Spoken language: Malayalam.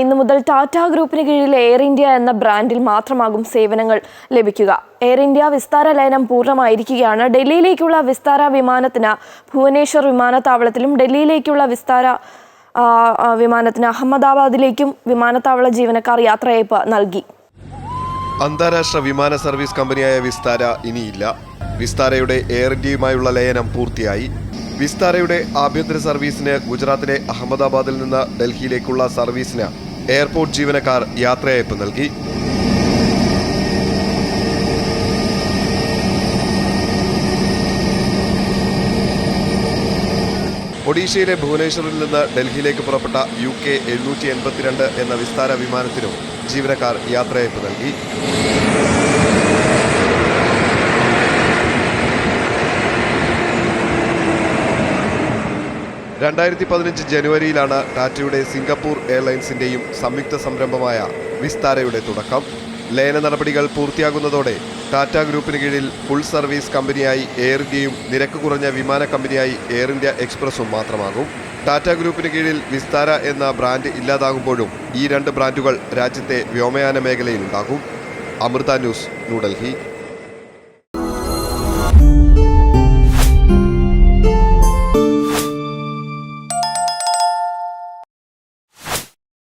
ഇന്നു മുതൽ ടാറ്റ ഗ്രൂപ്പിന് കീഴിൽ എയർ ഇന്ത്യ എന്ന ബ്രാൻഡിൽ മാത്രമാകും സേവനങ്ങൾ ലഭിക്കുക. എയർ ഇന്ത്യ വിസ്താര ലയനം പൂർണമായിരിക്കുകയാണ്. ഡൽഹിയിലേക്കുള്ള വിസ്താര വിമാനത്തിന് ഭുവനേശ്വർ വിമാനത്താവളത്തിലും ഡൽഹിയിലേക്കുള്ള വിസ്താര വിമാനത്തിന് അഹമ്മദാബാദിലേക്കും വിമാനത്താവള ജീവനക്കാർ യാത്രയയപ്പ് നൽകി. അന്താരാഷ്ട്ര വിമാന സർവീസ് കമ്പനിയായ വിസ്താര ഇനിയില്ല. വിസ്താരയുടെ എയർ ഇന്ത്യയുമായുള്ള ലയനം പൂർത്തിയായി. വിസ്താരയുടെ ആഭ്യന്തര സർവീസിന് ഗുജറാത്തിലെ അഹമ്മദാബാദിൽ നിന്ന് ഡൽഹിയിലേക്കുള്ള സർവീസിന് എയർപോർട്ട് ജീവനക്കാർ യാത്രയയപ്പ് നൽകി. ഒഡീഷയിലെ ഭുവനേശ്വറിൽ നിന്ന് ഡൽഹിയിലേക്ക് പുറപ്പെട്ട യു കെ എഴുന്നൂറ്റി എൺപത്തിരണ്ട് എന്ന വിസ്താര വിമാനത്തിനും ജീവനക്കാർ യാത്രയയപ്പ് നൽകി. രണ്ടായിരത്തി പതിനഞ്ച് ജനുവരിയിലാണ് ടാറ്റയുടെ സിംഗപ്പൂർ എയർലൈൻസിന്റെയും സംയുക്ത സംരംഭമായ വിസ്താരയുടെ തുടക്കം. ലയന നടപടികൾ പൂർത്തിയാകുന്നതോടെ ടാറ്റ ഗ്രൂപ്പിന് കീഴിൽ ഫുൾ സർവീസ് കമ്പനിയായി എയർ ഇന്ത്യയും നിരക്ക് കുറഞ്ഞ വിമാന കമ്പനിയായി എയർ ഇന്ത്യ എക്സ്പ്രസും മാത്രമാകും. ടാറ്റ ഗ്രൂപ്പിന് കീഴിൽ വിസ്താര എന്ന ബ്രാൻഡ് ഇല്ലാതാകുമ്പോഴും ഈ രണ്ട് ബ്രാൻഡുകൾ രാജ്യത്തെ വ്യോമയാന മേഖലയിലുണ്ടാകും അമൃത ന്യൂസ് ന്യൂഡൽഹി